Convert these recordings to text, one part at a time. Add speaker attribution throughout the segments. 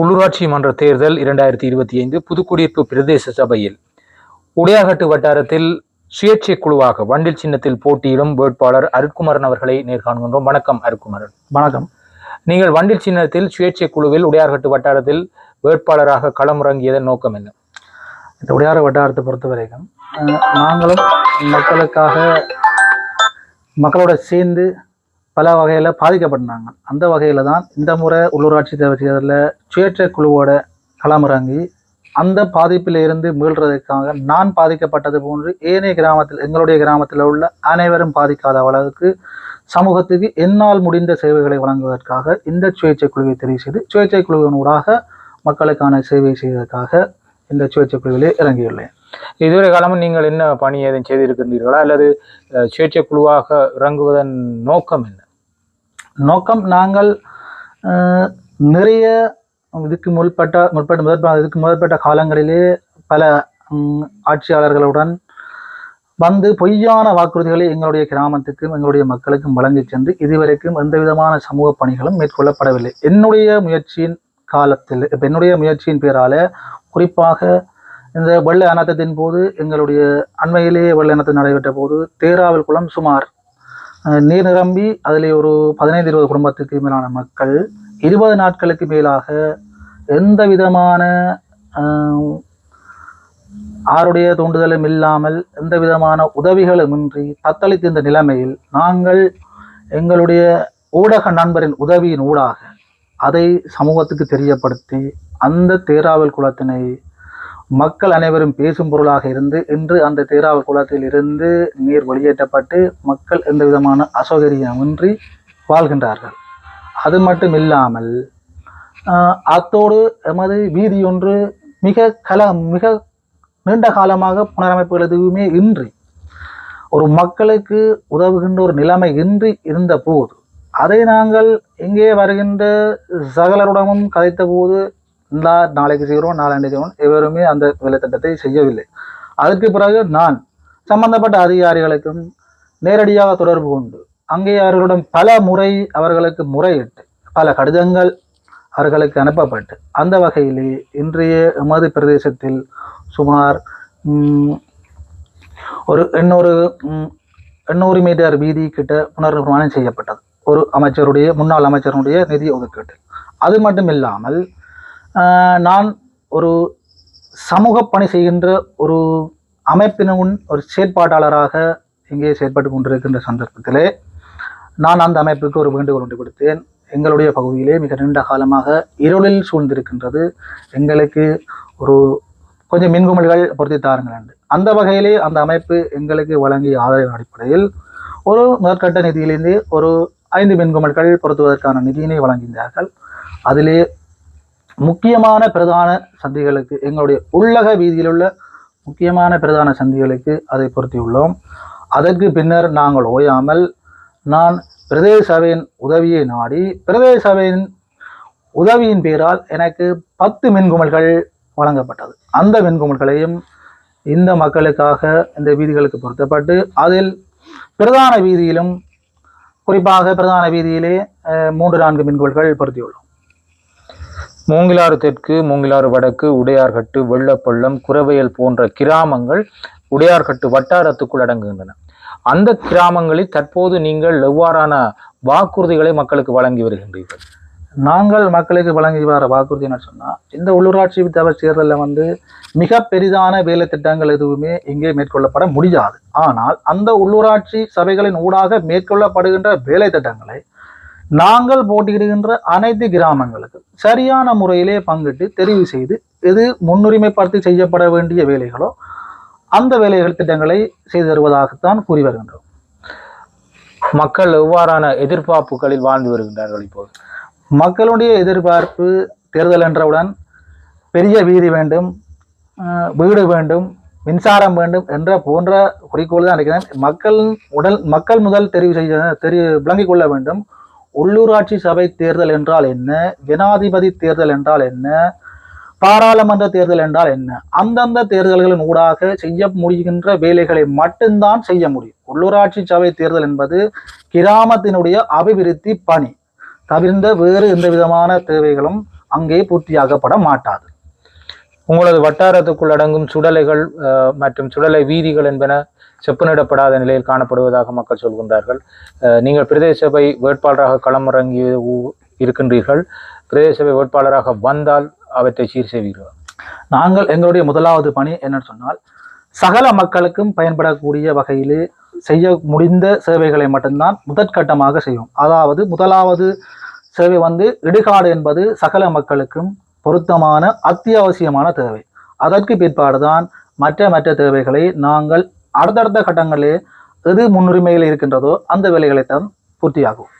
Speaker 1: உள்ளூராட்சி மன்ற தேர்தல் இரண்டாயிரத்தி இருபத்தி ஐந்து புதுக்குடியிருப்பு பிரதேச சபையில். உடையாகட்டு வட்டாரத்தில் சுயேட்சை குழுவாக வண்டில் சின்னத்தில் போட்டியிடும் வேட்பாளர் அருட்குமரன் அவர்களை நேர்காண்கின்றோம் வணக்கம் அருட்குமரன்.
Speaker 2: வணக்கம்.
Speaker 1: நீங்கள் வண்டில் சின்னத்தில் சுயேட்சை குழுவில் உடையார்கட்டு வட்டாரத்தில் வேட்பாளராக களமிறங்கியதன் நோக்கம் என்ன?
Speaker 2: இந்த உடையார வட்டாரத்தை பொறுத்த வரைக்கும் அஹ், நாங்களும் மக்களுக்காக மக்களோட சேர்ந்து பல வகையில் பாதிக்கப்பட்டாங்க அந்த வகையில் தான் இந்த முறை உள்ளூராட்சி தேர்தலில் சுயேட்சை குழுவோட களமிறங்கி அந்த பாதிப்பில் இருந்து மீள்றதுக்காக நான் பாதிக்கப்பட்டது போன்று ஏனைய கிராமத்தில் எங்களுடைய கிராமத்தில் உள்ள அனைவரும் பாதிக்காத அளவுக்கு சமூகத்துக்கு என்னால் முடிந்த சேவைகளை வழங்குவதற்காக இந்த சுயேட்சை குழுவை தெரிவு செய்து சுயேட்சை குழுவினூடாக மக்களுக்கான சேவை செய்வதற்காக இந்த சுயேட்சை குழுவிலே இறங்கியுள்ளேன்.
Speaker 1: இதுவரை காலமும் நீங்கள் என்ன பணி ஏதும் செய்திருக்கின்றீர்களா? அல்லது சுயேட்சை குழுவாக இறங்குவதன் நோக்கம் என்ன?
Speaker 2: நோக்கம் நாங்கள் அஹ், நிறைய இதுக்கு முற்பட்ட முற்பட்ட முதற்ப இதுக்கு முதற்பட்ட காலங்களிலே பல ஆட்சியாளர்களுடன் வந்து பொய்யான வாக்குறுதிகளை எங்களுடைய கிராமத்துக்கும் எங்களுடைய மக்களுக்கும் வழங்கி சென்று இதுவரைக்கும் எந்த விதமான சமூக பணிகளும் மேற்கொள்ளப்படவில்லை. என்னுடைய முயற்சியின் காலத்தில் இப்போ என்னுடைய முயற்சியின் பேரால குறிப்பாக இந்த வெள்ள அனர்த்தத்தின் போது எங்களுடைய அண்மையிலேயே வெள்ள அனர்த்தம் நடைபெற்ற போது தேராவில் குளம் சுமார் நீர் நிரம்பி அதிலே ஒரு பதினைந்து இருபது குடும்பத்துக்கு மேலான மக்கள் இருபது நாட்களுக்கு மேலாக எந்த விதமான ஆருடைய தூண்டுதலும் இல்லாமல் எந்த விதமான உதவிகளும் இன்றி தத்தளித்த நிலைமையில் நாங்கள் எங்களுடைய ஊடக நண்பரின் உதவியின் ஊடாக அதை சமூகத்துக்கு தெரியப்படுத்தி அந்த தேராவல் குளத்தினை மக்கள் அனைவரும் பேசும் பொருளாக இருந்து இன்று அந்த தேராவல் குளத்தில் இருந்து நீர் வெளியேற்றப்பட்டு மக்கள் எந்த விதமான அசௌகரியமின்றி வாழ்கின்றார்கள். அது மட்டும் இல்லாமல் அத்தோடு எமது வீதி ஒன்று மிக கல மிக நீண்ட காலமாக புனரமைப்புகள் எதுவுமே இன்றி ஒரு மக்களுக்கு உதவுகின்ற ஒரு நிலைமை இன்றி இருந்த போது அதை நாங்கள் இங்கே வருகின்ற சகலருடமும் கதைத்த போது இந்த நாளைக்கு செய்கிறோம் நாளாண்டு செய்கிறோம். எவருமே அந்த வேலைத்திட்டத்தை செய்யவில்லை. அதற்கு பிறகு நான் சம்பந்தப்பட்ட அதிகாரிகளுக்கும் நேரடியாக தொடர்பு கொண்டு அங்கே அவர்களிடம் பல முறை அவர்களுக்கு முறையிட்டு பல கடிதங்கள் அவர்களுக்கு அனுப்பப்பட்டு அந்த வகையிலே இன்றைய எமது பிரதேசத்தில் சுமார் ஒரு எண்ணூறு எண்ணூறு மீட்டர் வீதி கிட்ட புனர்நிர்மாணம் செய்யப்பட்டது. ஒரு அமைச்சருடைய முன்னாள் அமைச்சருடைய நிதி ஒதுக்கீட்டில். அது மட்டும் இல்லாமல் நான் ஒரு சமூக பணி செய்கின்ற ஒரு அமைப்பினுன் ஒரு செயற்பாட்டாளராக இங்கே செயற்பட்டு கொண்டிருக்கின்ற சந்தர்ப்பத்திலே நான் அந்த அமைப்புக்கு ஒரு வேண்டுகோள் ஒன்று கொடுத்தேன் எங்களுடைய பகுதியிலே மிக நீண்ட காலமாக இருளில் சூழ்ந்திருக்கின்றது. எங்களுக்கு ஒரு கொஞ்சம் மின்குமிழ்கள் பொருத்தி தாருங்கள் என்று. அந்த வகையிலே அந்த அமைப்பு எங்களுக்கு வழங்கிய ஆதரவின் அடிப்படையில் ஒரு முதற்கட்ட நிதியிலிருந்து ஒரு ஐந்து மின்குமிழ்கள் பொருத்துவதற்கான நிதியினை வழங்கினார்கள் அதிலே முக்கியமான பிரதான சந்திகளுக்கு எங்களுடைய உள்ளக வீதியில் உள்ள முக்கியமான பிரதான சந்திகளுக்கு அதை பொருத்தியுள்ளோம். அதற்கு பின்னர் நாங்கள் ஓயாமல் நான் பிரதேச சபையின் உதவியை நாடி பிரதேச சபையின் உதவியின் பேரால் எனக்கு பத்து மின்குமல்கள் வழங்கப்பட்டது. அந்த மின்குமல்களையும் இந்த மக்களுக்காக இந்த வீதிகளுக்கு பொருத்தப்பட்டு அதில் பிரதான வீதியிலும் குறிப்பாக பிரதான வீதியிலே மூன்று நான்கு மின்குமல்கள் பொருத்தியுள்ளோம்.
Speaker 1: மூங்கிலாறு தெற்கு மூங்கிலாறு வடக்கு உடையார்கட்டு வெள்ளப்பள்ளம் குரவையல் போன்ற கிராமங்கள் உடையார்கட்டு வட்டாரத்துக்குள் அடங்குகின்றன. அந்த கிராமங்களில் தற்போது நீங்கள் எவ்வாறான வாக்குறுதிகளை மக்களுக்கு வழங்கி வருகின்றீர்கள்?
Speaker 2: நாங்கள் மக்களுக்கு வழங்கி வர வாக்குறுதி என்ன சொன்னால் இந்த உள்ளூராட்சி தவிர தேர்தலில் வந்து மிக பெரிதான வேலை திட்டங்கள் எதுவுமே இங்கே மேற்கொள்ளப்பட முடியாது. ஆனால் அந்த உள்ளூராட்சி சபைகளின் ஊடாக மேற்கொள்ளப்படுகின்ற வேலை திட்டங்களை நாங்கள் போட்டியிடுகின்ற அனைத்து கிராமங்களுக்கும் சரியான முறையிலே பங்கிட்டு தெரிவு செய்து எது முன்னுரிமைப்படுத்தி செய்யப்பட வேண்டிய வேலைகளோ அந்த வேலைகள் திட்டங்களை செய்து தருவதாகத்தான் கூறி வருகின்றோம்.
Speaker 1: மக்கள் எவ்வாறான எதிர்பார்ப்புகளில் வாழ்ந்து வருகின்றார்கள் இப்போது
Speaker 2: மக்களுடைய எதிர்பார்ப்பு தேர்தல் என்றவுடன் பெரிய வீதி வேண்டும் வீடு வேண்டும் மின்சாரம் வேண்டும் என்ற போன்ற குறிக்கோள் தான் இருக்கிறேன் மக்கள் உடல் மக்கள் முதல் தெரிவு செய்ய தெரிய விளங்கிக் கொள்ள வேண்டும். உள்ளூராட்சி சபை தேர்தல் என்றால் என்ன? ஜனாதிபதி தேர்தல் என்றால் என்ன? பாராளுமன்ற தேர்தல் என்றால் என்ன? அந்தந்த தேர்தல்களின் ஊடாக செய்ய முடிகின்ற வேலைகளை மட்டும்தான் செய்ய முடியும். உள்ளூராட்சி சபை தேர்தல் என்பது கிராமத்தினுடைய அபிவிருத்தி பணி. தவிர்ந்த வேறு எந்த விதமான தேவைகளும் அங்கே பூர்த்தியாகப்பட மாட்டாது.
Speaker 1: உங்களது வட்டாரத்துக்குள் அடங்கும் சுடலைகள் மற்றும் சுடலை வீதிகள் என்பன செப்பனிடப்படாத நிலையில் காணப்படுவதாக மக்கள் சொல்கின்றார்கள். நீங்கள் பிரதேச சபை வேட்பாளராக களமிறங்கி இருக்கின்றீர்கள். பிரதேச சபை வேட்பாளராக வந்தால் அவற்றை சீர் செய்வீர்கள்?
Speaker 2: நாங்கள் எங்களுடைய முதலாவது பணி என்னன்னு சொன்னால் சகல மக்களுக்கும் பயன்படக்கூடிய வகையிலே செய்ய முடிந்த சேவைகளை மட்டும்தான் முதற்கட்டமாக செய்வோம். அதாவது முதலாவது சேவை வந்து இடுகாடு என்பது சகல மக்களுக்கும் பொருத்தமான அத்தியாவசியமான தேவை. அதற்கு பிற்பாடுதான் மற்ற மற்ற தேவைகளை நாங்கள் அடுத்தடுத்த கட்டங்களிலே எது முன்னுரிமையில் இருக்கின்றதோ அந்த வேலைகளை தான் பூர்த்தியாகும்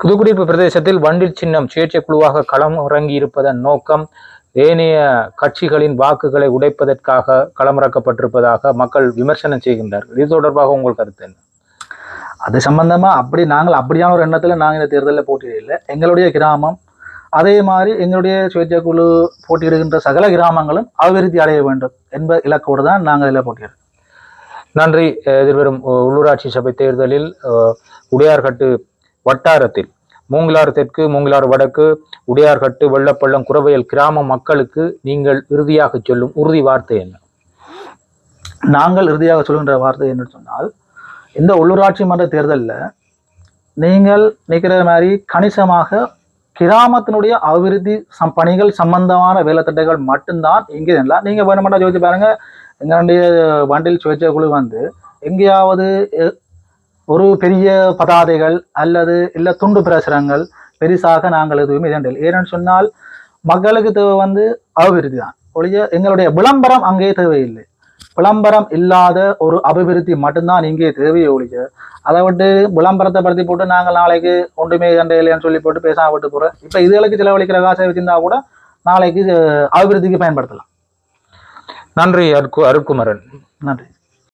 Speaker 1: புதுக்குடியிருப்பு பிரதேசத்தில் வண்டில் சின்னம் சுயேட்சை குழுவாக களம் இறங்கி இருப்பதன் நோக்கம் ஏனைய கட்சிகளின் வாக்குகளை உடைப்பதற்காக களமிறக்கப்பட்டிருப்பதாக மக்கள் விமர்சனம் செய்கின்றார்கள். இது தொடர்பாக உங்கள் கருத்து என்ன?
Speaker 2: அது சம்பந்தமா அப்படி நாங்கள் அப்படியான ஒரு எண்ணத்துல நாங்கள் இந்த தேர்தலில் போட்டியிடல. எங்களுடைய கிராமம் அதே மாதிரி எங்களுடைய சுயேட்சை குழு போட்டியிடுகின்ற சகல கிராமங்களும் அபிவிருத்தி அடைய வேண்டும் என்ப இலக்கோடு தான் நாங்கள் இதில் போட்டியிடுறோம்.
Speaker 1: நன்றி எதிர்வரும் உள்ளூராட்சி சபை தேர்தலில் உடையார்கட்டு வட்டாரத்தில் மூங்கிலாறு தெற்கு மூங்கிலாறு வடக்கு உடையார்கட்டு வெள்ளப்பள்ளம் குறவையல் கிராம மக்களுக்கு நீங்கள் இறுதியாக சொல்லும் உறுதி வார்த்தை என்ன?
Speaker 2: நாங்கள் இறுதியாக சொல்கின்ற வார்த்தை என்று சொன்னால் இந்த உள்ளூராட்சி மன்ற தேர்தலில் நீங்கள் நிற்கிற மாதிரி கணிசமாக கிராமத்தினுடைய அபிவிருத்தி சம் பணிகள் சம்பந்தமான வேலைத்திட்டங்கள் மட்டும்தான் இங்கே இல்லை. நீங்கள் வேணுமெண்டா யோசிச்சு பாருங்கள் எங்களுடைய வண்டில் சுயேட்சை குழு வந்து எங்கேயாவது ஒரு பெரிய பதாதைகள் அல்லது இல்லை துண்டு பிரசுரங்கள் பெரிசாக நாங்கள் எதுவுமே இதண்டில் ஏன்னு சொன்னால் மக்களுக்கு தேவை வந்து அபிவிருத்தி தான் ஒழிய எங்களுடைய விளம்பரம் அங்கே தேவையில்லை. விளம்பரம் இல்லாத ஒரு அபிவிருத்தி மட்டும்தான் இங்கே தேவையை ஒழிய அதை விட்டு விளம்பரத்தை படுத்தி போட்டு நாங்கள் நாளைக்கு ஒன்றுமே கண்ட இல்லைன்னு சொல்லி போட்டு பேசாம விட்டு போகிறோம் இப்போ இதுகளுக்கு செலவழிக்கிற காசை வச்சிருந்தா கூட நாளைக்கு அபிவிருத்திக்கு பயன்படுத்தலாம்.
Speaker 1: நன்றி அருக்கு அருக்குமரன்.
Speaker 2: நன்றி.